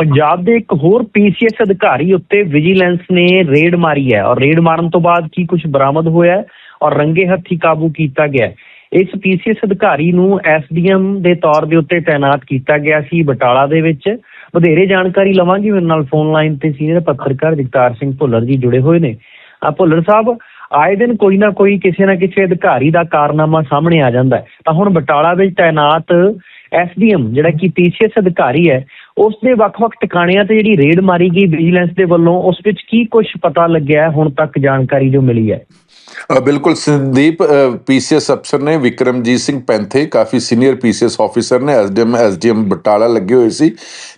ਪੰਜਾਬ ਦੇ ਇੱਕ ਹੋਰ ਪੀਸੀਐਸ ਅਧਿਕਾਰੀ ਉੱਤੇ ਵਿਜੀਲੈਂਸ ਨੇ ਰੇਡ ਮਾਰੀ ਹੈ ਔਰ ਰੇਡ ਮਾਰਨ ਤੋਂ ਬਾਅਦ ਕੀ ਕੁਝ ਬਰਾਮਦ ਹੋਇਆ ਹੈ ਔਰ ਰੰਗੇ ਹੱਥੀ ਕਾਬੂ ਕੀਤਾ ਗਿਆ ਹੈ। ਇਸ ਪੀਸੀਐਸ ਅਧਿਕਾਰੀ ਨੂੰ ਐਸਡੀਐਮ ਦੇ ਤੌਰ ਦੇ ਉੱਤੇ ਤਾਇਨਾਤ ਕੀਤਾ ਗਿਆ ਸੀ ਬਟਾਲਾ ਦੇ ਵਿੱਚ। ਵਧੇਰੇ ਜਾਣਕਾਰੀ ਲਵਾਂਗੇ। ਮੇਰੇ ਨਾਲ ਫੋਨ ਲਾਈਨ ਤੇ ਸੀਨੀਅਰ ਪੱਤਰਕਾਰ ਜਗਤਾਰ ਸਿੰਘ ਭੁੱਲਰ ਜੀ ਜੁੜੇ ਹੋਏ ਨੇ। ਆ ਭੁੱਲਰ ਸਾਹਿਬ, ਆਏ ਦਿਨ ਕੋਈ ਨਾ ਕੋਈ ਕਿਸੇ ਨਾ ਕਿਸੇ ਅਧਿਕਾਰੀ ਦਾ ਕਾਰਨਾਮਾ ਸਾਹਮਣੇ ਆ ਜਾਂਦਾ ਤਾਂ ਹੁਣ ਬਟਾਲਾ ਵਿੱਚ ਤਾਇਨਾਤ ਐਸਡੀਐਮ ਜਿਹੜਾ ਕਿ ਪੀਸੀਐਸ ਅਧਿਕਾਰੀ ਹੈ ਉਸ ਦੇ ਵੱਖ-ਵੱਖ ਟਿਕਾਣਿਆਂ ਤੇ ਜਿਹੜੀ ਰੇਡ ਮਾਰੀ ਗਈ ਵਿਜੀਲੈਂਸ ਦੇ ਵੱਲੋਂ, ਉਸ ਵਿੱਚ ਕੀ ਕੁਝ ਪਤਾ ਲੱਗਿਆ ਹੈ, ਹੁਣ ਤੱਕ ਜਾਣਕਾਰੀ ਜੋ ਮਿਲੀ ਹੈ? ਬਿਲਕੁਲ, ਸੰਦੀਪ ਪੀਸੀਐਸ ਅਫਸਰ ਨੇ ਵਿਕਰਮਜੀਤ ਸਿੰਘ ਪੈਂਥੇ, ਕਾਫੀ ਸੀਨੀਅਰ ਪੀਸੀਐਸ ਆਫੀਸਰ ਨੇ, ਐਸਡੀਐਮ ਐਸਡੀਐਮ ਬਟਾਲਾ ਲੱਗੇ ਹੋਏ ਸੀ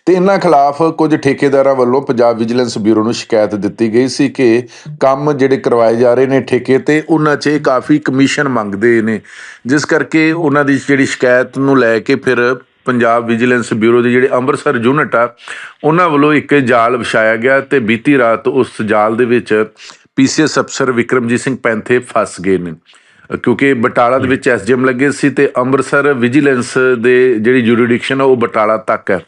ਤੇ ਇਹਨਾਂ ਖਿਲਾਫ ਕੁਝ ਠੇਕੇਦਾਰਾਂ ਵੱਲੋਂ ਪੰਜਾਬ ਵਿਜੀਲੈਂਸ ਬਿਊਰੋ ਨੂੰ ਸ਼ਿਕਾਇਤ ਦਿੱਤੀ ਗਈ ਸੀ ਕਿ ਕੰਮ ਜਿਹੜੇ ਕਰਵਾਏ ਜਾ ਰਹੇ ਨੇ ਠੇਕੇ ਤੇ, ਉਹਨਾਂ 'ਚ ਕਾਫੀ ਕਮਿਸ਼ਨ ਮੰਗਦੇ ਨੇ। ਜਿਸ ਕਰਕੇ ਉਹਨਾਂ ਦੀ ਜਿਹੜੀ ਸ਼ਿਕਾਇਤ ਨੂੰ ਲੈ ਕੇ ਫਿਰ ਪੰਜਾਬ ਵਿਜੀਲੈਂਸ ਬਿਊਰੋ ਦੇ ਜਿਹੜੇ ਅੰਮ੍ਰਿਤਸਰ ਯੂਨਿਟ ਆ, ਉਹਨਾਂ ਵੱਲੋਂ ਇੱਕ ਜਾਲ ਵਿਛਾਇਆ ਗਿਆ ਤੇ ਬੀਤੀ ਰਾਤ ਉਸ ਜਾਲ ਦੇ ਵਿੱਚ ਪੀਸੀਐਸ ਅਫਸਰ ਵਿਕਰਮਜੀਤ ਸਿੰਘ ਪੈਂਥੇ ਫਸ ਗਏ ਨੇ। ਕਿਉਂਕਿ ਬਟਾਲਾ ਦੇ ਵਿੱਚ ਐਸਡੀਐਮ ਲੱਗੇ ਸੀ ਤੇ ਅੰਮ੍ਰਿਤਸਰ ਵਿਜੀਲੈਂਸ ਦੇ ਜਿਹੜੀ ਜੁਰੀਡਿਕਸ਼ਨ ਆ, ਉਹ ਬਟਾਲਾ ਤੱਕ ਹੈ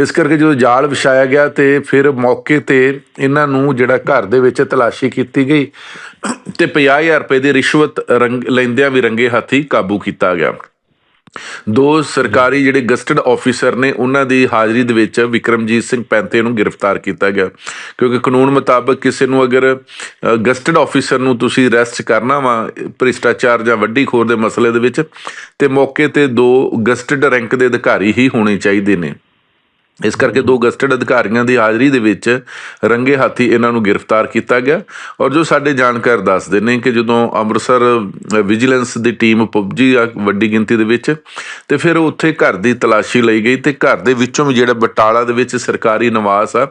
ਇਸ ਕਰਕੇ ਜਦੋਂ ਜਾਲ ਵਿਛਾਇਆ ਗਿਆ ਤੇ ਫਿਰ ਮੌਕੇ ਤੇ ਇਹਨਾਂ ਨੂੰ ਜਿਹੜਾ ਘਰ ਦੇ ਵਿੱਚ ਤਲਾਸ਼ੀ ਕੀਤੀ ਗਈ ਤੇ 50000 ਰੁਪਏ ਦੀ ਰਿਸ਼ਵਤ ਰੰਗ, ਲੈਂਦਿਆਂ ਵੀ ਰੰਗੇ ਹੱਥੀ ਕਾਬੂ ਕੀਤਾ ਗਿਆ। ਦੋ ਸਰਕਾਰੀ ਜਿਹੜੇ ਗਸਟਡ ਆਫੀਸਰ ਨੇ, ਉਹਨਾਂ ਦੀ ਹਾਜ਼ਰੀ ਦੇ ਵਿੱਚ ਵਿਕਰਮਜੀਤ ਸਿੰਘ ਪੈਂਤੇ ਨੂੰ ਗ੍ਰਿਫਤਾਰ ਕੀਤਾ ਗਿਆ। ਕਿਉਂਕਿ ਕਾਨੂੰਨ ਮੁਤਾਬਕ ਕਿਸੇ ਨੂੰ ਅਗਰ ਗਸਟਡ ਆਫੀਸਰ ਨੂੰ ਤੁਸੀਂ ਅਰੈਸਟ ਕਰਨਾ ਵਾ, ਭ੍ਰਿਸ਼ਟਾਚਾਰ ਜਾਂ ਵੱਡੀ ਖੋਰ ਦੇ ਮਸਲੇ ਦੇ ਵਿੱਚ, ਤੇ ਮੌਕੇ ਤੇ ਦੋ ਗਸਟਡ ਰੈਂਕ ਦੇ ਅਧਿਕਾਰੀ ਹੀ ਹੋਣੇ ਚਾਹੀਦੇ ਨੇ। ਇਸ ਕਰਕੇ ਦੋ ਗਸਟਡ ਅਧਿਕਾਰੀਆਂ ਦੀ ਹਾਜ਼ਰੀ ਦੇ ਵਿੱਚ ਰੰਗੇ ਹਾਥੀ ਇਹਨਾਂ ਨੂੰ ਗ੍ਰਿਫਤਾਰ ਕੀਤਾ ਗਿਆ। ਔਰ ਜੋ ਸਾਡੇ ਜਾਣਕਾਰ ਦੱਸਦੇ ਨੇ ਕਿ ਜਦੋਂ ਅੰਮ੍ਰਿਤਸਰ ਵਿਜੀਲੈਂਸ ਦੀ ਟੀਮ ਪੁੱਜੀ ਆ ਵੱਡੀ ਗਿਣਤੀ ਦੇ ਵਿੱਚ, ਤੇ ਫਿਰ ਉੱਥੇ ਘਰ ਦੀ ਤਲਾਸ਼ੀ ਲਈ ਗਈ ਤੇ ਘਰ ਦੇ ਵਿੱਚੋਂ ਵੀ ਜਿਹੜਾ ਬਟਾਲਾ ਦੇ ਵਿੱਚ ਸਰਕਾਰੀ ਨਿਵਾਸ ਆ,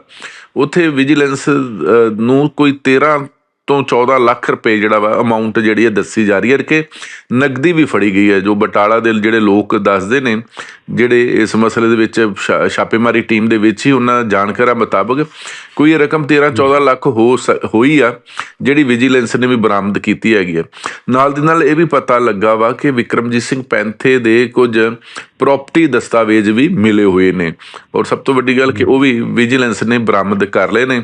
ਉੱਥੇ ਵਿਜੀਲੈਂਸ ਨੂੰ ਕੋਈ 13 ਤੋਂ 14 ਲੱਖ ਰੁਪਏ ਜਿਹੜਾ ਵਾ ਅਮਾਉਂਟ ਜਿਹੜੀ ਹੈ ਦੱਸੀ ਜਾ ਰਹੀ ਹੈ, ਕਿ ਨਗਦੀ ਵੀ ਫੜੀ ਗਈ ਹੈ, ਜੋ ਬਟਾਲਾ ਦੇ ਜਿਹੜੇ ਲੋਕ ਦੱਸਦੇ ਨੇ, ਜਿਹੜੇ ਇਸ ਮਸਲੇ ਦੇ ਵਿੱਚ ਛਾ- ਛਾਪੇਮਾਰੀ ਟੀਮ ਦੇ ਵਿੱਚ ਹੀ ਉਹਨਾਂ ਜਾਣਕਾਰਾਂ ਮੁਤਾਬਕ ਕੋਈ ਇਹ ਰਕਮ 13 14 ਲੱਖ ਹੋ ਸ- ਹੋਈ ਆ, ਜਿਹੜੀ ਵਿਜੀਲੈਂਸ ਨੇ ਵੀ ਬਰਾਮਦ ਕੀਤੀ ਹੈਗੀ ਹੈ। ਨਾਲ ਦੀ ਨਾਲ ਇਹ ਵੀ ਪਤਾ ਲੱਗਾ ਵਾ ਕਿ ਵਿਕਰਮਜੀਤ ਸਿੰਘ ਪੈਂਥੇ ਦੇ ਕੁਝ ਪ੍ਰਾਪਰਟੀ ਦਸਤਾਵੇਜ਼ ਵੀ ਮਿਲੇ ਹੋਏ ਨੇ। ਔਰ ਸਭ ਤੋਂ ਵੱਡੀ ਗੱਲ ਕਿ ਉਹ ਵੀ ਵਿਜੀਲੈਂਸ ਨੇ ਬਰਾਮਦ ਕਰ ਲਏ ਨੇ।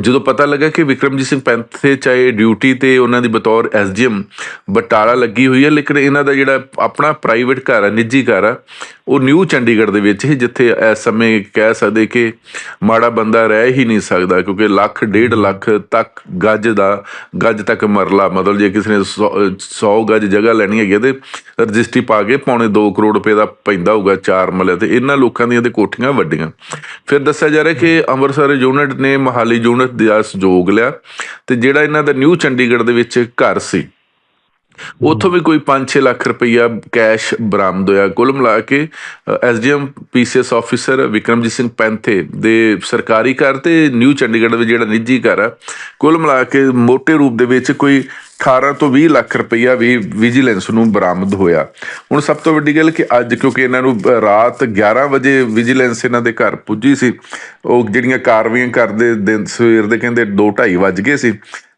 ਜਦੋਂ ਪਤਾ ਲੱਗਾ ਕਿ ਵਿਕਰਮਜੀਤ ਸਿੰਘ ਪੈਂਥੇ ਚਾਹੇ ਡਿਊਟੀ ਤੇ ਉਹਨਾਂ ਦੀ ਬਤੌਰ ਐਸਡੀਐਮ ਬਟਾਲਾ ਲੱਗੀ ਹੋਈ ਹੈ, ਲੇਕਿਨ ਇਹਨਾਂ ਦਾ ਜਿਹੜਾ ਆਪਣਾ ਪ੍ਰਾਈਵੇਟ ਘਰ ਹੈ ਨਿੱਜੀ ਘਰ ਆ, ਉਹ ਨਿਊ ਚੰਡੀਗੜ੍ਹ ਦੇ ਵਿੱਚ ਹੀ, ਜਿੱਥੇ ਇਸ ਸਮੇਂ ਕਹਿ ਸਕਦੇ ਕਿ ਮਾੜਾ ਬੰਦਾ ਰਹਿ ਹੀ ਨਹੀਂ ਸਕਦਾ, ਕਿਉਂਕਿ ਲੱਖ, ਡੇਢ ਲੱਖ ਤੱਕ ਗੱਜ ਦਾ, ਗੱਜ ਤੱਕ ਮਰਲਾ, ਮਤਲਬ ਜੇ ਕਿਸੇ ਨੇ 100 ਗੱਜ ਜਗ੍ਹਾ ਲੈਣੀ ਹੈਗੀ ਹੈ ਤੇ ਰਜਿਸਟਰੀ ਪਾ ਕੇ ਪੌਣੇ 2 ਕਰੋੜ ਰੁਪਏ ਦਾ ਪੈਂਦਾ ਹੋਊਗਾ ਚਾਰ ਮਲੇ ਤੇ, ਇਹਨਾਂ ਲੋਕਾਂ ਦੀਆਂ ਤੇ ਕੋਠੀਆਂ ਵੱਡੀਆਂ। ਫਿਰ ਦੱਸਿਆ ਜਾ ਰਿਹਾ ਕਿ ਅੰਮ੍ਰਿਤਸਰ ਯੂਨਿਟ ਨੇ ਮਹਾਲੀ ਯੂਨਿਟ ਦਾ ਸਹਿਯੋਗ ਲਿਆ ਤੇ ਜਿਹੜਾ ਇਹਨਾਂ ਦਾ ਨਿਊ ਚੰਡੀਗੜ੍ਹ ਦੇ ਵਿੱਚ ਘਰ ਸੀ। ਉੱਥੋਂ ਵੀ ਕੋਈ 5-6 ਲੱਖ ਰੁਪਈਆ ਕੈਸ਼ ਬਰਾਮਦ ਹੋਇਆ। ਕੁੱਲ ਮਿਲਾ ਕੇ SDM, PCS officer Vikramjit Singh Painthe ਦੇ ਸਰਕਾਰੀ ਘਰ ਤੇ ਨਿਊ ਚੰਡੀਗੜ੍ਹ ਵਿੱਚ ਜਿਹੜਾ ਨਿੱਜੀ ਘਰ ਆ, ਕੁੱਲ ਮਿਲਾ ਕੇ ਮੋٹے ਰੂਪ ਦੇ ਵਿੱਚ ਕੋਈ 18 ਤੋਂ 20 ਲੱਖ ਰੁਪਈਆ ਵੀ ਵਿਜੀਲੈਂਸ ਨੂੰ ਬਰਾਮਦ ਹੋਇਆ। ਹੁਣ ਸਭ ਤੋਂ ਵੱਡੀ ਗੱਲ ਕਿ ਅੱਜ ਕਿਉਂਕਿ ਇਹਨਾਂ ਨੂੰ ਰਾਤ 11 ਵਜੇ ਵਿਜੀਲੈਂਸ ਇਹਨਾਂ ਦੇ ਘਰ ਪੁੱਜੀ ਸੀ, ਉਹ ਜਿਹੜੀਆਂ ਕਾਰਵਾਈਆਂ ਕਰਦੇ ਦਿਨ ਸਵੇਰ ਦੇ ਕਹਿੰਦੇ 2:30 ਵੱਜ ਗਏ ਸੀ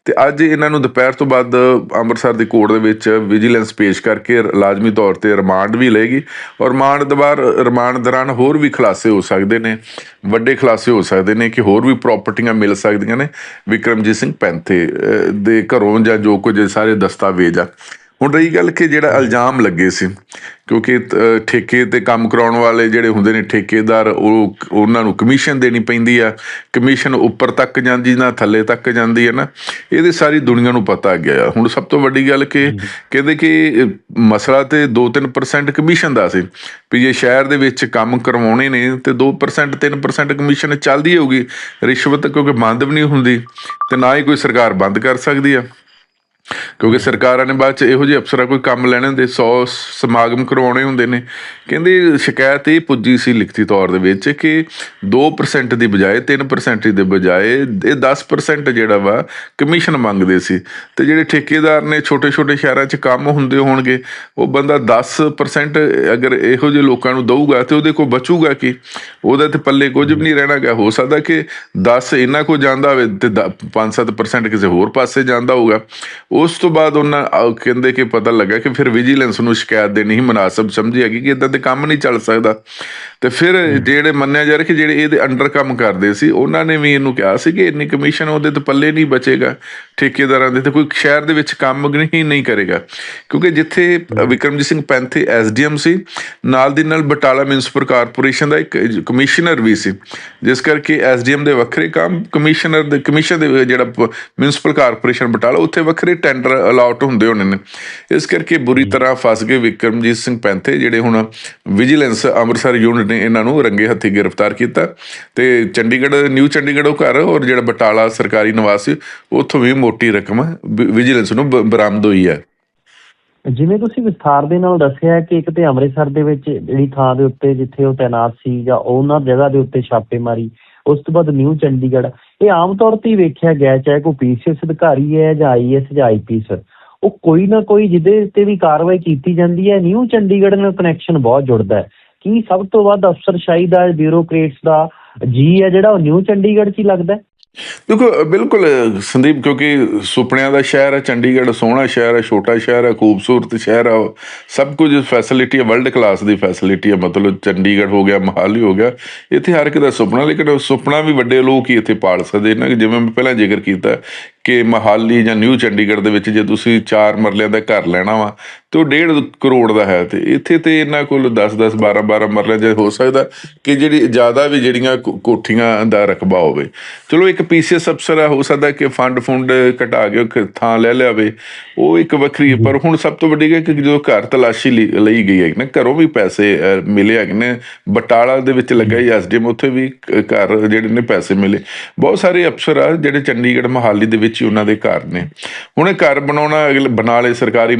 ਤੇ ਅੱਜ ਇਹਨਾਂ ਨੂੰ ਦੁਪਹਿਰ ਤੋਂ ਬਾਅਦ ਅੰਮ੍ਰਿਤਸਰ ਦੀ ਕੋਰਟ ਦੇ ਵਿੱਚ ਵਿਜੀਲੈਂਸ ਪੇਸ਼ ਕਰਕੇ ਲਾਜ਼ਮੀ ਤੌਰ ਤੇ ਰਿਮਾਂਡ ਵੀ ਲਏਗੀ ਔਰ ਰਿਮਾਂਡ ਦਵਾਰ ਰਿਮਾਂਡ ਦੌਰਾਨ ਹੋਰ ਵੀ ਖੁਲਾਸੇ ਹੋ ਸਕਦੇ ਨੇ, ਵੱਡੇ ਖੁਲਾਸੇ ਹੋ ਸਕਦੇ ਨੇ ਕਿ ਹੋਰ ਵੀ ਪ੍ਰਾਪਰਟੀਆਂ ਮਿਲ ਸਕਦੀਆਂ ਨੇ ਵਿਕਰਮਜੀਤ ਸਿੰਘ ਪੈਂਥੇ ਦੇ ਘਰੋਂ ਜਾਂ ਜੋ ਕੁਝ ਸਾਰੇ ਦਸਤਾਵੇਜ਼ ਆ। ਹੁਣ ਰਹੀ ਗੱਲ ਕਿ ਜਿਹੜਾ ਇਲਜ਼ਾਮ ਲੱਗੇ ਸੀ ਕਿਉਂਕਿ ਠੇਕੇ ਤੇ ਕੰਮ ਕਰਾਉਣ ਵਾਲੇ ਜਿਹੜੇ ਹੁੰਦੇ ਨੇ ਠੇਕੇਦਾਰ ਉਹ ਉਹਨਾਂ ਨੂੰ ਕਮਿਸ਼ਨ ਦੇਣੀ ਪੈਂਦੀ ਆ। ਕਮਿਸ਼ਨ ਉੱਪਰ ਤੱਕ ਜਾਂਦੀ ਨਾ ਥੱਲੇ ਤੱਕ ਜਾਂਦੀ ਹੈ ਨਾ। ਇਹਦੇ ਸਾਰੀ ਦੁਨੀਆ ਨੂੰ ਪਤਾ ਗਿਆ ਹੁਣ ਸਭ ਤੋਂ ਵੱਡੀ ਗੱਲ ਕਿ ਕਹਿੰਦੇ ਕਿ ਮਸਲਾ ਤੇ 2-3% ਕਮਿਸ਼ਨ ਦਾ ਸੀ। ਵੀ ਜੇ ਸ਼ਹਿਰ ਦੇ ਵਿੱਚ ਕੰਮ ਕਰਵਾਉਣੇ ਨੇ ਤੇ 2% 3% ਕਮਿਸ਼ਨ ਚੱਲਦੀ ਹੋਊਗੀ। ਰਿਸ਼ਵਤ ਕਿਉਂਕਿ ਬੰਦ ਵੀ ਨਹੀਂ ਹੁੰਦੀ ਤੇ ਨਾ ਹੀ ਕੋਈ ਸਰਕਾਰ ਬੰਦ ਕਰ ਸਕਦੀ ਆ। ਕਿਉਂਕਿ ਸਰਕਾਰਾਂ ਨੇ ਬਾਅਦ ਚ ਇਹੋ ਜਿਹੇ ਅਫਸਰਾਂ ਕੋਈ ਕੰਮ ਲੈਣੇ ਹੁੰਦੇ 100 ਸਮਾਗਮ ਕਰਵਾਉਣੇ ਹੁੰਦੇ ਨੇ। ਕਹਿੰਦੇ ਸ਼ਿਕਾਇਤ ਇਹ ਪੁੱਜੀ ਸੀ ਲਿਖਤੀ ਤੌਰ ਦੇ ਵਿੱਚ ਕਿ 2% ਦੀ ਬਜਾਏ 3% ਦੀ ਬਜਾਏ ਇਹ 10% ਜਿਹੜਾ ਵਾ ਕਮਿਸ਼ਨ ਮੰਗਦੇ ਸੀ। ਤੇ ਜਿਹੜੇ ਠੇਕੇਦਾਰ ਨੇ ਛੋਟੇ ਛੋਟੇ ਸ਼ਹਿਰਾਂ 'ਚ ਕੰਮ ਹੁੰਦੇ ਹੋਣਗੇ, ਉਹ ਬੰਦਾ 10% ਅਗਰ ਇਹੋ ਜਿਹੇ ਲੋਕਾਂ ਨੂੰ ਦਊਗਾ ਤੇ ਉਹਦੇ ਕੋਲ ਬਚੂਗਾ ਕੀ? ਉਹਦਾ ਤੇ ਪੱਲੇ ਕੁਝ ਵੀ ਨਹੀਂ ਰਹਿਣਾਗਾ ਹੋ ਸਕਦਾ ਕਿ 10 ਇਹਨਾਂ ਕੋ ਜਾਂਦਾ ਹੋਵੇ ਤੇ 5-7% ਕਿਸੇ ਹੋਰ ਪਾਸੇ ਜਾਂਦਾ ਹੋਊਗਾ। ਉਸ ਤੋਂ ਬਾਅਦ ਉਹਨਾਂ ਕਹਿੰਦੇ ਕਿ ਪਤਾ ਲੱਗਾ ਕਿ ਫਿਰ ਵਿਜੀਲੈਂਸ ਨੂੰ ਸ਼ਿਕਾਇਤ ਦੇਣੀ ਹੀ ਮناسب ਸਮਝੀ ਹੈਗੀ ਕਿ ਇਦਾਂ ਤੇ ਕੰਮ ਨਹੀਂ ਚੱਲ ਸਕਦਾ। ਤੇ ਫਿਰ ਜਿਹੜੇ ਮੰਨਿਆ ਜਾ ਰਿਹਾ ਕਿ ਜਿਹੜੇ ਇਹਦੇ ਅੰਡਰ ਕੰਮ ਕਰਦੇ ਸੀ ਉਹਨਾਂ ਨੇ ਵੀ ਇਹਨੂੰ ਕਿਹਾ ਸੀ ਕਿ ਇੰਨੀ ਕਮਿਸ਼ਨ ਉਹਦੇ ਤੇ ਪੱਲੇ ਨਹੀਂ ਬਚੇਗਾ ਠੇਕੇਦਾਰਾਂ ਦੇ ਤੇ ਕੋਈ ਸ਼ਹਿਰ ਦੇ ਵਿੱਚ ਕੰਮ ਹੀ ਨਹੀਂ ਕਰੇਗਾ। ਕਿਉਂਕਿ ਜਿੱਥੇ ਵਿਕਰਮਜੀਤ ਸਿੰਘ ਪੈਂਥੇ ਐਸਡੀਐਮ ਸੀ ਨਾਲ ਦੀ ਨਾਲ ਬਟਾਲਾ ਮਿਊਨਿਸਪਲ ਕਾਰਪੋਰੇਸ਼ਨ ਦਾ ਇੱਕ ਕਮਿਸ਼ਨਰ ਵੀ ਸੀ। ਜਿਸ ਕਰਕੇ ਐਸਡੀਐਮ ਦੇ ਵੱਖਰੇ ਕੰਮ ਕਮਿਸ਼ਨਰ ਦੇ ਕਮਿਸ਼ਨ ਦੇ ਜਿਹੜਾ ਮਿਊਨਿਸਪਲ ਕਾਰਪੋਰੇਸ਼ਨ ਬਟਾਲਾ ਉੱਥੇ ਵੱਖਰੇ ਟੈਂਡਰ ਅਲਾਟ ਹੁੰਦੇ ਹੋਣੇ ਨੇ। ਇਸ ਕਰਕੇ ਬੁਰੀ ਤਰ੍ਹਾਂ ਫਸ ਗਏ ਵਿਕਰਮਜੀਤ ਸਿੰਘ ਪੈਂਥੇ ਜਿਹੜੇ ਹੁਣ ਵਿਜੀਲੈਂਸ ਅੰਮ੍ਰਿਤਸਰ ਯੂਨਿਟ ਨੇ ਇਹਨਾਂ ਨੂੰ ਰੰਗੇ ਹੱਥੀ ਗ੍ਰਿਫਤਾਰ ਕੀਤਾ। ਤੇ ਚੰਡੀਗੜ੍ਹ ਨਿਊ ਚੰਡੀਗੜ੍ਹ ਉਹ ਘਰ ਔਰ ਜਿਹੜਾ ਬਟਾਲਾ ਸਰਕਾਰੀ ਨਿਵਾਸ ਉੱਥੋਂ ਵੀ ਮੋਟੀ ਰਕਮ ਵਿਜੀਲੈਂਸ ਨੂੰ ਬਰਾਮਦ ਹੋਈ ਹੈ। ਜਿਵੇਂ ਤੁਸੀਂ ਵਿਸਥਾਰ ਦੇ ਨਾਲ ਦੱਸਿਆ ਕਿ ਇੱਕ ਤੇ ਅੰਮ੍ਰਿਤਸਰ ਦੇ ਵਿੱਚ ਜਿਹੜੀ ਥਾਂ ਦੇ ਉੱਤੇ ਜਿੱਥੇ ਉਹ ਤਾਇਨਾਤ ਸੀ ਜਾਂ ਉਹਨਾਂ ਜਗ੍ਹਾ ਦੇ ਉੱਤੇ ਛਾਪੇਮਾਰੀ ਉਸ ਤੋਂ ਬਾਅਦ ਨਿਊ ਚੰਡੀਗੜ੍ਹ। ਇਹ ਆਮ ਤੌਰ ਤੇ ਹੀ ਵੇਖਿਆ ਗਿਆ, ਚਾਹੇ ਕੋਈ ਪੀਸੀਐਸ ਅਧਿਕਾਰੀ ਹੈ ਜਾਂ ਆਈਐਸ ਜਾਂ ਆਈਪੀਐਸ ਉਹ ਕੋਈ ਨਾ ਕੋਈ ਜਿਹਦੇ ਉੱਤੇ ਵੀ ਕਾਰਵਾਈ ਕੀਤੀ ਜਾਂਦੀ ਹੈ। ਨਿਊ ਚੰਡੀਗੜ੍ਹ ਨਾਲ ਕਨੈਕਸ਼ਨ ਬਹੁਤ ਜੁੜਦਾ ਹੈ। ਕੀ ਸਭ ਤੋਂ ਵੱਧ ਅਫਸਰਸ਼ਾਹੀ ਦਾ ਬਿਊਰੋਕ੍ਰੇਟਸ ਦਾ ਜੀ ਹੈ ਜਿਹੜਾ ਉਹ ਨਿਊ ਚੰਡੀਗੜ੍ਹ 'ਚ ਹੀ ਲੱਗਦਾ ਦੇਖੋ ਬਿਲਕੁਲ ਸੰਦੀਪ, ਕਿਉਂਕਿ ਸੁਪਨਿਆਂ ਦਾ ਸ਼ਹਿਰ ਹੈ ਚੰਡੀਗੜ੍ਹ ਸੋਹਣਾ ਸ਼ਹਿਰ ਹੈ ਛੋਟਾ ਸ਼ਹਿਰ ਹੈ ਖੂਬਸੂਰਤ ਸ਼ਹਿਰ ਹੈ ਸਭ ਕੁਝ ਫੈਸਿਲਿਟੀ ਹੈ ਵਰਲਡ ਕਲਾਸ ਦੀ ਫੈਸਿਲਿਟੀ ਹੈ ਮਤਲਬ ਚੰਡੀਗੜ੍ਹ ਹੋ ਗਿਆ, ਮਹਾਲੀ ਹੋ ਗਿਆ, ਇੱਥੇ ਹਰ ਇੱਕ ਦਾ ਸੁਪਨਾ, ਲੇਕਿਨ ਸੁਪਨਾ ਵੀ ਵੱਡੇ ਲੋਕ ਹੀ ਇੱਥੇ ਪਾਲ ਸਕਦੇ ਨੇ, ਜਿਵੇਂ ਮੈਂ ਪਹਿਲਾਂ ਜ਼ਿਕਰ ਕੀਤਾ ਕਿ ਮਹਾਲੀ ਜਾਂ ਨਿਊ ਚੰਡੀਗੜ੍ਹ ਦੇ ਵਿੱਚ ਜੇ ਤੁਸੀਂ 4 ਮਰਲਿਆਂ ਦਾ ਘਰ ਲੈਣਾ ਵਾ, ਤੇ ਉਹ 1.5 ਕਰੋੜ ਦਾ ਹੈ ਤੇ ਇੱਥੇ ਤੇ ਇਹਨਾਂ ਕੋਲ 10 10 12 12 ਮਰਲੇ ਜੇ ਹੋ ਸਕਦਾ ਕਿ ਜਿਹੜੀ ਜ਼ਿਆਦਾ ਵੀ ਜਿਹੜੀਆਂ ਕੋਠੀਆਂ ਦਾ ਰਕਬਾ ਹੋਵੇ। ਚਲੋ ਇੱਕ ਪੀਸੀਐਸ ਅਫਸਰ ਆ, ਹੋ ਸਕਦਾ ਕਿ ਫੰਡ ਫੁੰਡ ਘਟਾ ਕੇ ਥਾਂ ਲੈ ਲਿਆਵੇ। ਉਹ ਇੱਕ ਵੱਖਰੀ, ਪਰ ਹੁਣ ਸਭ ਤੋਂ ਵੱਡੀ ਗੱਲ ਕਿ ਜਦੋਂ ਘਰ ਤਲਾਸ਼ੀ ਲਈ ਗਈ ਹੈ ਨਾ, ਘਰੋਂ ਵੀ ਪੈਸੇ ਮਿਲੇ ਹੈਗੇ ਨੇ। ਬਟਾਲਾ ਦੇ ਵਿੱਚ ਲੱਗਾ ਹੀ ਐਸਡੀਐਮ ਉੱਥੇ ਵੀ ਘਰ ਜਿਹੜੇ ਨੇ ਪੈਸੇ ਮਿਲੇ। ਬਹੁਤ ਸਾਰੇ ਅਫਸਰ ਆ ਜਿਹੜੇ ਚੰਡੀਗੜ੍ਹ, ਮਹਾਲੀ ਦੇ ਵਿੱਚ ਹੀ ਉਹਨਾਂ ਦੇ ਘਰ ਨੇ। ਹੁਣ ਇਹ ਘਰ ਬਣਾਉਣਾ ਅਗਲੇ ਬਣਾ ਲਏ ਸਰਕਾਰੀ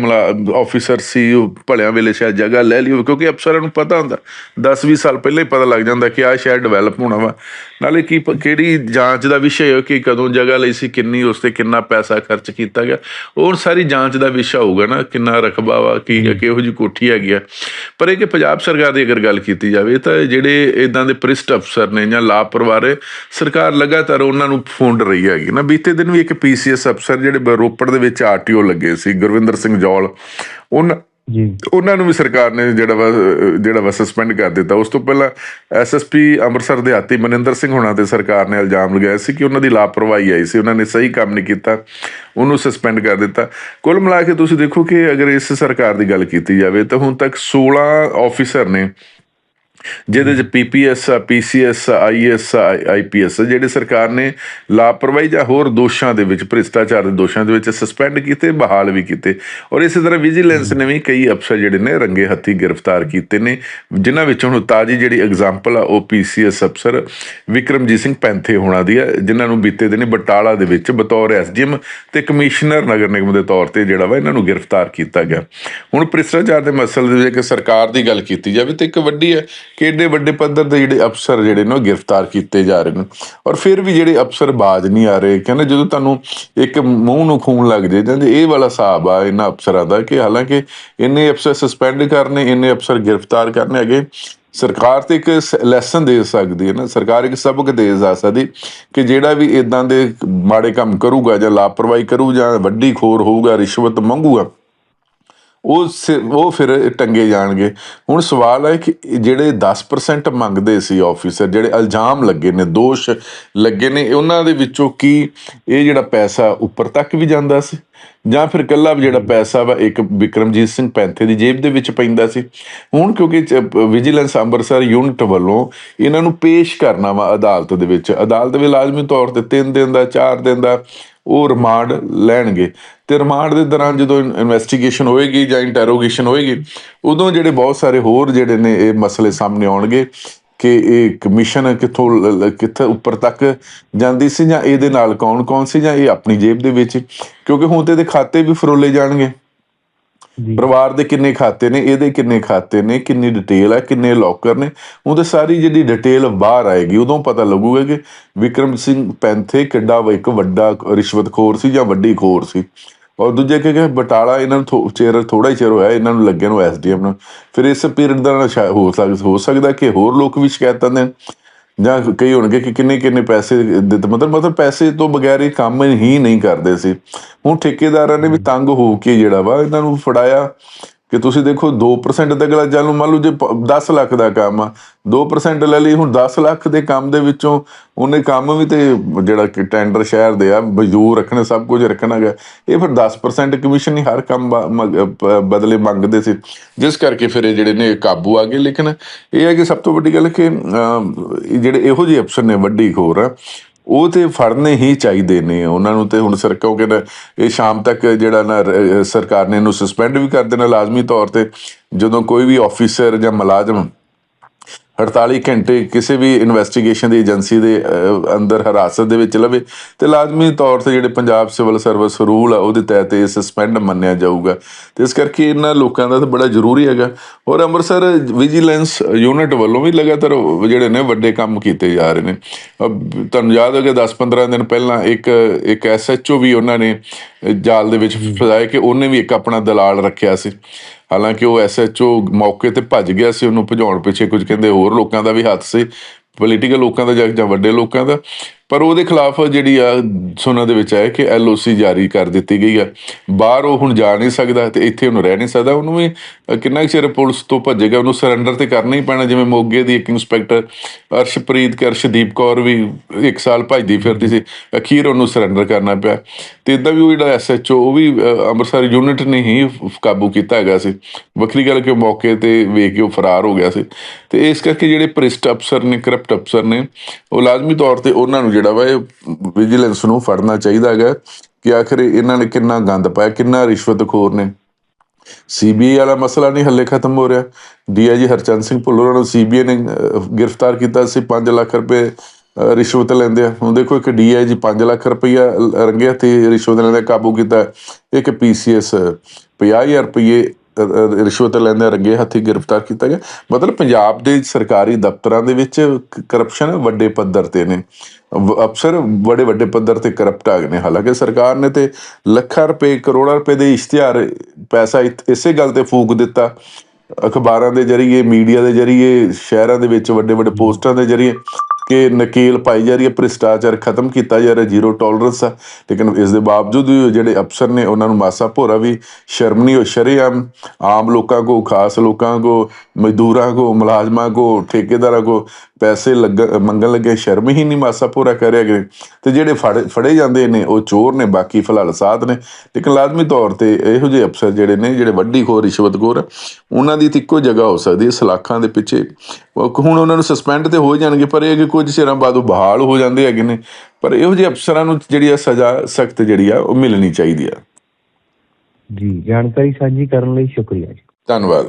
ਆਫੀਸਰ ਸੀ ਉਹ ਭਲਿਆਂ ਵੇਲੇ ਸ਼ਾਇਦ ਜਗ੍ਹਾ ਲੈ ਲਈ ਕਿਉਂਕਿ ਅਫਸਰਾਂ ਨੂੰ ਪਤਾ ਹੁੰਦਾ। 10 20 ਸਾਲ ਪਹਿਲਾਂ ਹੀ ਪਤਾ ਲੱਗ ਜਾਂਦਾ ਕਿ ਆਹ ਸ਼ਹਿਰ ਡਿਵੈਲਪ ਹੋਣਾ ਵਾ। ਨਾਲੇ ਕੀ ਕਿਹੜੀ ਜਾਂਚ ਦਾ ਵਿਸ਼ਾ ਹੈ ਕਿ ਕਦੋਂ ਜਗ੍ਹਾ ਲਈ ਸੀ ਕਿੰਨੀ ਉਸ ਤੇ ਕਿੰਨਾ ਪੈਸਾ ਖਰਚ ਕੀਤਾ ਗਿਆ। ਉਹ ਸਾਰੀ ਜਾਂਚ ਦਾ ਵਿਸ਼ਾ ਹੋਊਗਾ ਨਾ ਕਿੰਨਾ ਰਕਬਾ ਵਾ ਕੀ ਕਿਹੋ ਜੀ ਕੋਠੀ ਹੈਗੀ ਆ। ਪਰ ਇਹ ਕਿ ਪੰਜਾਬ ਸਰਕਾਰ ਦੀ ਅਗਰ ਗੱਲ ਕੀਤੀ ਜਾਵੇ ਤਾਂ ਜਿਹੜੇ ਇਦਾਂ ਦੇ ਪ੍ਰਿਸਟ ਅਫਸਰ ਨੇ ਜਾਂ ਲਾਪਰਵਾਹ ਸਰਕਾਰ ਲਗਾਤਾਰ ਉਹਨਾਂ ਨੂੰ ਫੁੰਡ ਰਹੀ ਹੈਗੀ ਨਾ। ਬੀਤੇ ਦਿਨ ਵੀ ਇੱਕ ਪੀਸੀਐਸ ਅਫਸਰ ਜਿਹੜੇ ਰੋਪੜ ਦੇ ਵਿੱਚ ਆਰਟੀਓ ਲੱਗੇ ਸੀ ਗੁਰਵਿੰਦਰ ਸਿੰਘ ਜੌਲ ਉਹਨਾਂ ਜੀ। ਉਹਨਾਂ ਨੂੰ ਵੀ ਸਰਕਾਰ ਨੇ ਜਿਹੜਾ ਵਾ ਜਿਹੜਾ ਵਾ ਸਸਪੈਂਡ ਕਰ ਦਿੱਤਾ। ਉਸ ਤੋਂ ਪਹਿਲਾਂ ਐਸਐਸਪੀ ਅੰਮ੍ਰਿਤਸਰ ਦੇ ਹਾਤੀ ਮਨਿੰਦਰ ਸਿੰਘ ਹੋਣਾ ਤੇ ਸਰਕਾਰ ਨੇ ਇਲਜ਼ਾਮ ਲਗਾਇਆ ਸੀ ਕਿ ਉਹਨਾਂ ਦੀ ਲਾਪਰਵਾਹੀ ਆਈ ਸੀ। ਉਹਨਾਂ ਨੇ ਸਹੀ ਕੰਮ ਨਹੀਂ ਕੀਤਾ ਉਹਨੂੰ ਸਸਪੈਂਡ ਕਰ ਦਿੱਤਾ। ਕੁੱਲ ਮਿਲਾ ਕੇ ਤੁਸੀਂ ਦੇਖੋ ਕਿ ਅਗਰ ਇਸ ਸਰਕਾਰ ਦੀ ਗੱਲ ਕੀਤੀ ਜਾਵੇ ਤਾਂ ਹੁਣ ਤੱਕ 16 ਆਫੀਸਰ ਨੇ ਜਿਹਦੇ ਚ ਪੀਪੀਐਸ ਪੀਸੀਐਸ ਆਈਐਸ ਆਈਪੀਐਸ ਜਿਹੜੇ ਸਰਕਾਰ ਨੇ ਲਾਪਰਵਾਹੀ ਜਾਂ ਹੋਰ ਦੋਸ਼ਾਂ ਦੇ ਵਿੱਚ, ਭ੍ਰਿਸ਼ਟਾਚਾਰ ਦੇ ਦੋਸ਼ਾਂ ਦੇ ਵਿੱਚ ਸਸਪੈਂਡ ਕੀਤੇ, ਬਹਾਲ ਵੀ ਕੀਤੇ। ਔਰ ਇਸੇ ਤਰ੍ਹਾਂ ਵਿਜੀਲੈਂਸ ਨੇ ਵੀ ਕਈ ਅਫਸਰ ਜਿਹੜੇ ਨੇ ਰੰਗੇ ਹੱਥੀ ਗ੍ਰਿਫਤਾਰ ਕੀਤੇ ਨੇ, ਜਿਨ੍ਹਾਂ ਵਿੱਚੋਂ ਹੁਣ ਤਾਜੀ ਜਿਹੜੀ ਐਗਜ਼ਾਮਪਲ ਆ, ਉਹ ਪੀਸੀਐਸ ਅਫਸਰ ਵਿਕਰਮਜੀਤ ਸਿੰਘ ਪੈਂਥੇ ਹੋਣਾ ਦੀ ਹੈ ਜਿਨ੍ਹਾਂ ਨੂੰ ਬੀਤੇ ਦਿਨ ਬਟਾਲਾ ਦੇ ਵਿੱਚ ਬਤੌਰ ਐਸਡੀਐਮ ਤੇ ਕਮਿਸ਼ਨਰ ਨਗਰ ਨਿਗਮ ਦੇ ਤੌਰ ਤੇ ਜਿਹੜਾ ਵਾ, ਇਹਨਾਂ ਨੂੰ ਗ੍ਰਿਫਤਾਰ ਕੀਤਾ ਗਿਆ। ਹੁਣ ਭ੍ਰਿਸ਼ਟਾਚਾਰ ਦੇ ਮਸਲੇ ਦੇ ਵਿੱਚ ਸਰਕਾਰ ਦੀ ਗੱਲ ਕੀਤੀ ਜਾਵੇ, ਤੇ ਇੱਕ ਵੱਡੀ ਹੈ ਕਿ ਏਡੇ ਵੱਡੇ ਪੱਧਰ ਦੇ ਜਿਹੜੇ ਅਫਸਰ ਜਿਹੜੇ ਨੇ ਉਹ ਗ੍ਰਿਫਤਾਰ ਕੀਤੇ ਜਾ ਰਹੇ ਨੇ। ਔਰ ਫਿਰ ਵੀ ਜਿਹੜੇ ਅਫਸਰ ਬਾਜ ਨਹੀਂ ਆ ਰਹੇ, ਕਹਿੰਦੇ ਜਦੋਂ ਤੁਹਾਨੂੰ ਇੱਕ ਮੂੰਹ ਨੂੰ ਖੂਨ ਲੱਗ ਜੇ ਜਾਂਦੇ ਇਹ ਵਾਲਾ ਹਿਸਾਬ ਆ ਇਹਨਾਂ ਅਫਸਰਾਂ ਦਾ ਕਿ ਹਾਲਾਂਕਿ ਇੰਨੇ ਅਫਸਰ ਸਸਪੈਂਡ ਕਰਨੇ, ਇੰਨੇ ਅਫਸਰ ਗ੍ਰਿਫਤਾਰ ਕਰਨੇ ਹੈਗੇ। ਸਰਕਾਰ ਤੇ ਇੱਕ ਲੈਸਨ ਦੇ ਸਕਦੀ ਹੈ ਨਾ, ਸਰਕਾਰ ਇੱਕ ਸਬਕ ਦੇ ਜਾ ਸਕਦੀ ਕਿ ਜਿਹੜਾ ਵੀ ਇਦਾਂ ਦੇ ਮਾੜੇ ਕੰਮ ਕਰੂਗਾ ਜਾਂ ਲਾਪਰਵਾਹੀ ਕਰੂ ਜਾਂ ਵੱਡੀ ਖੋਰ ਹੋਊਗਾ, ਰਿਸ਼ਵਤ ਮੰਗੂਗਾ ਉਹ ਸਿ- ਉਹ ਫਿਰ ਟੰਗੇ ਜਾਣਗੇ। ਹੁਣ ਸਵਾਲ ਹੈ ਕਿ ਜਿਹੜੇ 10% ਮੰਗਦੇ ਸੀ ਆਫੀਸਰ ਜਿਹੜੇ ਇਲਜ਼ਾਮ ਲੱਗੇ ਨੇ, ਦੋਸ਼ ਲੱਗੇ ਨੇ, ਉਹਨਾਂ ਦੇ ਵਿੱਚੋਂ ਕੀ ਇਹ ਜਿਹੜਾ ਪੈਸਾ ਉੱਪਰ ਤੱਕ ਵੀ ਜਾਂਦਾ ਸੀ? ਜਾਂ ਫਿਰ ਕੱਲਾ ਜਿਹੜਾ ਪੈਸਾ ਵਾ, ਇੱਕ ਵਿਕਰਮਜੀਤ ਸਿੰਘ ਪੈਂਥੇ ਦੀ ਜੇਬ ਦੇ ਵਿੱਚ ਪੈਂਦਾ ਸੀ? ਹੁਣ ਕਿਉਂਕਿ ਵਿਜੀਲੈਂਸ ਅੰਮ੍ਰਿਤਸਰ ਯੂਨਿਟ ਵੱਲੋਂ ਇਹਨਾਂ ਨੂੰ ਪੇਸ਼ ਕਰਨਾ ਵਾ ਅਦਾਲਤ ਦੇ ਵਿੱਚ। ਅਦਾਲਤ ਦੇ ਲਾਜ਼ਮੀ ਤੌਰ ਤੇ 3 ਦਿਨ ਦਾ 4 ਦਿਨ ਦਾ ਉਹ ਰਿਮਾਂਡ ਲੈਣਗੇ। ਤੇ ਰਿਮਾਂਡ ਦੇ ਦੌਰਾਨ ਜਦੋਂ ਇਨਵੈਸਟੀਗੇਸ਼ਨ ਹੋਏਗੀ ਜਾਂ ਇੰਟਰੋਗੇਸ਼ਨ ਹੋਏਗੀ, ਉਦੋਂ ਜਿਹੜੇ ਬਹੁਤ ਸਾਰੇ ਹੋਰ ਜਿਹੜੇ ਨੇ ਇਹ ਮਸਲੇ ਸਾਹਮਣੇ ਆਉਣਗੇ ਕਿ ਇਹ ਕਮਿਸ਼ਨ ਕਿੱਥੋਂ ਲ- ਕਿੱਥੇ ਉੱਪਰ ਤੱਕ ਜਾਂਦੀ ਸੀ ਜਾਂ ਇਹਦੇ ਨਾਲ ਕੌਣ ਕੌਣ ਸੀ ਜਾਂ ਇਹ ਆਪਣੀ ਜੇਬ ਦੇ ਵਿੱਚ, ਕਿਉਂਕਿ ਹੁਣ ਤੇ ਇਹਦੇ ਖਾਤੇ ਵੀ ਫਰੋਲੇ ਜਾਣਗੇ। ਪਰਿਵਾਰ ਦੇ ਕਿੰਨੇ ਖਾਤੇ ਨੇ, ਇਹਦੇ ਕਿੰਨੇ ਖਾਤੇ ਨੇ, ਕਿੰਨੀ ਡਿਟੇਲ ਹੈ ਕਿੰਨੇ ਲੋਕਰ ਨੇ, ਉਹਦੇ ਸਾਰੀ ਜਿਹੜੀ ਡਿਟੇਲ ਬਾਹਰ ਆਏਗੀ, ਉਦੋਂ ਪਤਾ ਲੱਗੂਗਾ ਕਿ ਵਿਕਰਮ ਸਿੰਘ ਪੈਂਥੇ ਕਿੱਡਾ ਇੱਕ ਵੱਡਾ ਰਿਸ਼ਵਤਖੋਰ ਸੀ ਜਾਂ ਵੱਡੀ ਖੋਰ ਸੀ। ਔਰ ਦੂਜੇ ਕਿ ਕਿ ਬਟਾਲਾ ਇਹਨਾਂ ਨੂੰ ਥੋ- ਥੋੜਾ ਹੀ ਚਿਰ ਹੋਇਆ, ਇਹਨਾਂ ਨੂੰ ਲੱਗਿਆ ਨੂੰ ਐਸਡੀਐਮ ਨੂੰ ਫਿਰ ਇਸ ਪੀਰੀਅਡ ਦਾ ਹੋ ਸਕਦਾ ਹੋ ਸਕਦਾ ਕਿ ਹੋਰ ਲੋਕ ਵੀ ਸ਼ਿਕਾਇਤਾਂ ਦੇਣ। ਜਾਂ ਕਈ ਹੋਣਗੇ ਕਿ ਕਿੰਨੇ ਕਿੰਨੇ ਪੈਸੇ ਦਿੱਤੇ ਮਤਲਬ ਮਤਲਬ ਪੈਸੇ ਤੋਂ ਬਗੈਰ ਇਹ ਕੰਮ ਹੀ ਨਹੀਂ ਕਰਦੇ ਸੀ। ਹੁਣ ਠੇਕੇਦਾਰਾਂ ਨੇ ਵੀ ਤੰਗ ਹੋ ਕੇ ਜਿਹੜਾ ਵਾ ਇਹਨਾਂ ਨੂੰ ਫੜਾਇਆ। ਕਿ ਤੁਸੀਂ ਦੇਖੋ 2% ਦਾ ਅਗਲਾ ਚੱਲ ਮੰਨ ਲਓ ਜੇ ਪ- 10 ਲੱਖ ਦਾ ਕੰਮ ਆ 2% ਲੈ ਲਈ ਹੁਣ 10 ਲੱਖ ਦੇ ਕੰਮ ਦੇ ਵਿੱਚੋਂ ਉਹਨੇ ਕੰਮ ਵੀ ਤੇ ਜਿਹੜਾ ਕਿ ਟੈਂਡਰ ਸ਼ਹਿਰ ਦੇ ਆ ਮਜ਼ਦੂਰ ਰੱਖਣੇ ਸਭ ਕੁਝ ਰੱਖਣਾ ਗਾ ਇਹ ਫਿਰ 10% ਕਮਿਸ਼ਨ ਹੀ ਹਰ ਕੰਮ ਬਦਲੇ ਮੰਗਦੇ ਸੀ। ਜਿਸ ਕਰਕੇ ਫਿਰ ਇਹ ਜਿਹੜੇ ਨੇ ਕਾਬੂ ਆ ਗਏ। ਲੇਕਿਨ ਇਹ ਹੈ ਕਿ ਸਭ ਤੋਂ ਵੱਡੀ ਗੱਲ ਕਿ ਅਮ, ਜਿਹੜੇ ਇਹੋ ਜਿਹੇ ਅਫਸਰ ਨੇ ਵੱਡੀ ਖੋਰ ਆ ਉਹ ਤੇ ਫੜਨੇ ਹੀ ਚਾਹੀਦੇ ਨੇ। ਉਹਨਾਂ ਨੂੰ ਤੇ ਹੁਣ ਸਰ ਕਿਉਂਕਿ ਨਾ ਇਹ ਸ਼ਾਮ ਤੱਕ ਜਿਹੜਾ ਨਾ ਸਰਕਾਰ ਨੇ ਇਹਨੂੰ ਸਸਪੈਂਡ ਵੀ ਕਰ ਦੇਣਾ ਲਾਜ਼ਮੀ ਤੌਰ ਤੇ। ਜਦੋਂ ਕੋਈ ਵੀ ਆਫੀਸਰ ਜਾਂ ਮੁਲਾਜ਼ਮ 48 ਘੰਟੇ ਕਿਸੇ ਵੀ ਇਨਵੈਸਟੀਗੇਸ਼ਨ ਦੀ ਏਜੰਸੀ ਦੇ ਅੰਦਰ ਹਿਰਾਸਤ ਦੇ ਵਿੱਚ ਲਵੇ ਤੇ ਲਾਜ਼ਮੀ ਤੌਰ ਤੇ ਜਿਹੜੇ ਪੰਜਾਬ ਸਿਵਲ ਸਰਵਿਸ ਰੂਲ ਆ, ਉਹਦੇ ਤਹਿਤ ਇਹ ਸਸਪੈਂਡ ਮੰਨਿਆ ਜਾਊਗਾ। ਤੇ ਇਸ ਕਰਕੇ ਇਹਨਾਂ ਲੋਕਾਂ ਦਾ ਤਾਂ ਬੜਾ ਜ਼ਰੂਰੀ ਹੈਗਾ। ਔਰ ਅੰਮ੍ਰਿਤਸਰ ਵਿਜੀਲੈਂਸ ਯੂਨਿਟ ਵੱਲੋਂ ਵੀ ਲਗਾਤਾਰ ਜਿਹੜੇ ਨੇ, ਵੱਡੇ ਕੰਮ ਕੀਤੇ ਜਾ ਰਹੇ ਨੇ। ਤੁਹਾਨੂੰ ਯਾਦ ਹੋਗਾ 10-15 ਦਿਨ ਪਹਿਲਾਂ ਇੱਕ ਇੱਕ ਐਸਐਚਓ ਵੀ ਉਹਨਾਂ ਨੇ ਜਾਲ ਦੇ ਵਿੱਚ ਫਸਾਇਆ ਕਿ ਉਹਨੇ ਵੀ ਇੱਕ ਆਪਣਾ ਦਲਾਲ ਰੱਖਿਆ ਸੀ। ਹਾਲਾਂਕਿ ਉਹ ਐਸਐਚਓ ਮੌਕੇ ਤੇ ਭੱਜ ਗਿਆ ਸੀ, ਉਹਨੂੰ ਭਜਾਉਣ ਪਿੱਛੇ ਕੁਝ ਕਹਿੰਦੇ ਹੋਰ ਲੋਕਾਂ ਦਾ ਵੀ ਹੱਥ ਸੀ ਪੋਲੀਟੀਕਲ ਲੋਕਾਂ ਦਾ ਜਾਂ ਜਾਂ ਵੱਡੇ ਲੋਕਾਂ ਦਾ। ਪਰ ਉਹਦੇ ਖਿਲਾਫ ਜਿਹੜੀ ਆ ਸੁਣਨ ਦੇ ਵਿੱਚ ਆਇਆ ਕਿ ਐਲਓਸੀ ਜਾਰੀ ਕਰ ਦਿੱਤੀ ਗਈ ਆ। ਬਾਹਰ ਉਹ ਹੁਣ ਜਾ ਨਹੀਂ ਸਕਦਾ ਤੇ ਇੱਥੇ ਉਹਨੂੰ ਰਹਿ ਨਹੀਂ ਸਕਦਾ। ਉਹਨੂੰ ਵੀ ਕਿੰਨਾ ਕੁ ਚਿਰ ਪੁਲਿਸ ਤੋਂ ਭੱਜੇਗਾ, ਉਹਨੂੰ ਸਰੈਂਡਰ ਤੇ ਕਰਨਾ ਹੀ ਪੈਣਾ। ਜਿਵੇਂ ਮੋਗੇ ਦੀ ਇੱਕ ਇੰਸਪੈਕਟਰ ਅਰਸ਼ਪ੍ਰੀਤ ਕੇ ਅਰਸ਼ਦੀਪ ਕੌਰ ਵੀ ਇੱਕ ਸਾਲ ਭੱਜਦੀ ਫਿਰਦੀ ਸੀ। ਅਖੀਰ ਉਹਨੂੰ ਸਰੈਂਡਰ ਕਰਨਾ ਪਿਆ। ਤੇ ਇਦਾਂ ਵੀ ਉਹ ਜਿਹੜਾ ਐਸਐਚਓ ਉਹ ਵੀ ਅੰਮ੍ਰਿਤਸਰ ਯੂਨਿਟ ਨੇ ਹੀ ਕਾਬੂ ਕੀਤਾ ਹੈਗਾ ਸੀ। ਵੱਖਰੀ ਗੱਲ ਕਿ ਉਹ ਮੌਕੇ ਤੇ ਵੇਖ ਕੇ ਉਹ ਫਰਾਰ ਹੋ ਗਿਆ ਸੀ। ਤੇ ਇਸ ਕਰਕੇ ਜਿਹੜੇ ਭ੍ਰਿਸ਼ਟ ਅਫਸਰ ਨੇ ਕਰਪਟ ਅਫਸਰ ਨੇ, ਉਹ ਲਾਜ਼ਮੀ ਤੌਰ ਤੇ ਉਹਨਾਂ ਨੂੰ ਜਿਹੜਾ ਵਾ ਇਹ ਵਿਜੀਲੈਂਸ ਨੂੰ ਫੜਨਾ ਚਾਹੀਦਾ ਹੈਗਾ ਕਿ ਆਖਰ ਇਹਨਾਂ ਨੇ ਕਿੰਨਾ ਗੰਦ ਪਾਇਆ ਕਿੰਨਾ ਰਿਸ਼ਵਤਖੋਰ ਨੇ। ਸੀਬੀਆਈ ਵਾਲਾ ਮਸਲਾ ਨਹੀਂ ਹੱਲੇ ਖਤਮ ਹੋ ਰਿਹਾ। ਡੀਆਈਜੀ ਹਰਚੰਦ ਸਿੰਘ ਭੁੱਲਰ ਨੂੰ ਸੀਬੀਆਈ ਨੇ ਗ੍ਰਿਫਤਾਰ ਕੀਤਾ ਸੀ 5 ਲੱਖ ਰੁਪਏ ਰਿਸ਼ਵਤ ਲੈਂਦੇ ਆ ਹੁਣ ਦੇਖੋ ਇੱਕ ਡੀਆਈਜੀ 5 ਲੱਖ ਰੁਪਈਆ ਰੰਗੇ ਹੱਥੀ ਰਿਸ਼ਵਤ ਲੈਂਦੇ ਕਾਬੂ ਕੀਤਾ। ਇੱਕ ਪੀਸੀਐਸ 50000 ਰੁਪਏ ਅਹ, ਅਹ, ਰਿਸ਼ਵਤ ਲੈਂਦੇ ਰੰਗੇ ਹੱਥੀ ਗ੍ਰਿਫਤਾਰ ਕੀਤਾ ਗਿਆ। ਮਤਲਬ ਪੰਜਾਬ ਦੇ ਸਰਕਾਰੀ ਦਫ਼ਤਰਾਂ ਦੇ ਵਿੱਚ ਕਰਪਸ਼ਨ ਵੱਡੇ ਪੱਧਰ ਤੇ ਨੇ। ਅਫਸਰ ਬੜੇ ਵੱਡੇ ਪੱਧਰ ਤੇ ਕਰਪਟ ਆ ਗਏ ਨੇ। ਹਾਲਾਂਕਿ ਸਰਕਾਰ ਨੇ ਤੇ ਲੱਖਾਂ ਰੁਪਏ, ਕਰੋੜਾਂ ਰੁਪਏ ਦੇ ਇਸ਼ਤਿਹਾਰ, ਪੈਸਾ ਇਸੇ ਗੱਲ ਤੇ ਫੂਕ ਦਿੱਤਾ। ਅਖਬਾਰਾਂ ਦੇ ਜ਼ਰੀਏ, ਮੀਡੀਆ ਦੇ ਜ਼ਰੀਏ, ਸ਼ਹਿਰਾਂ ਦੇ ਵਿੱਚ ਵੱਡੇ ਵੱਡੇ ਪੋਸਟਾਂ ਦੇ ਜ਼ਰੀਏ। ਕਿ ਨਕੇਲ ਪਾਈ ਜਾ ਰਹੀ ਹੈ, ਭ੍ਰਿਸ਼ਟਾਚਾਰ ਖਤਮ ਕੀਤਾ ਜਾ ਰਿਹਾ, ਜ਼ੀਰੋ ਟੋਲਰੈਂਸ ਆ। ਲੇਕਿਨ ਇਸ ਦੇ ਬਾਵਜੂਦ ਵੀ ਜਿਹੜੇ ਅਫਸਰ ਨੇ, ਉਹਨਾਂ ਨੂੰ ਮਾਸਾ ਭੋਰਾ ਵੀ ਸ਼ਰਮ ਨਹੀਂ ਹੋ ਸ਼ਰੇਆਮ। ਆਮ ਲੋਕਾਂ ਕੋ, ਖਾਸ ਲੋਕਾਂ ਕੋ, ਮਜ਼ਦੂਰਾਂ ਕੋ, ਮੁਲਾਜ਼ਮਾਂ ਕੋ, ਠੇਕੇਦਾਰਾਂ ਕੋ ਪੈਸੇ ਲੱਗ ਮੰਗਣ ਲੱਗੇ ਸ਼ਰਮ ਹੀ ਨਹੀਂ ਮਾਸਾ ਭੋਰਾ ਕਰਿਆ ਗਏ ਤੇ ਜਿਹੜੇ ਫੜੇ ਜਾਂਦੇ ਨੇ ਉਹ ਚੋਰ ਨੇ ਬਾਕੀ ਫਿਲਹਾਲ ਸਾਧ ਨੇ। ਲੇਕਿਨ ਲਾਜ਼ਮੀ ਤੌਰ ਤੇ ਇਹੋ ਜਿਹੇ ਅਫਸਰ ਜਿਹੜੇ ਨੇ ਜਿਹੜੇ ਵੱਡੀ ਖੋਰ ਰਿਸ਼ਵਤਖੋਰ ਉਹਨਾਂ ਦੀ ਇੱਕੋ ਜਗ੍ਹਾ ਹੋ ਸਕਦੀ ਹੈ ਸਲਾਖਾਂ ਦੇ ਪਿੱਛੇ। ਹੁਣ ਉਹਨਾਂ ਨੂੰ ਸਸਪੈਂਡ ਤੇ ਹੋ ਜਾਣਗੇ ਪਰ ਇਹ ਕਿ ਕੁਝ ਚਿਰਾਂ ਬਾਅਦ ਉਹ ਬਹਾਲ ਹੋ ਜਾਂਦੇ ਹੈਗੇ ਨੇ। ਪਰ ਇਹੋ ਜਿਹੇ ਅਫਸਰਾਂ ਨੂੰ ਜਿਹੜੀ ਆ ਸਜ਼ਾ ਸਖਤ ਜਿਹੜੀ ਆ ਉਹ ਮਿਲਣੀ ਚਾਹੀਦੀ ਆ। ਜੀ ਜਾਣਕਾਰੀ ਸਾਂਝੀ ਕਰਨ ਲਈ ਸ਼ੁਕਰੀਆ ਜੀ। ਧੰਨਵਾਦ।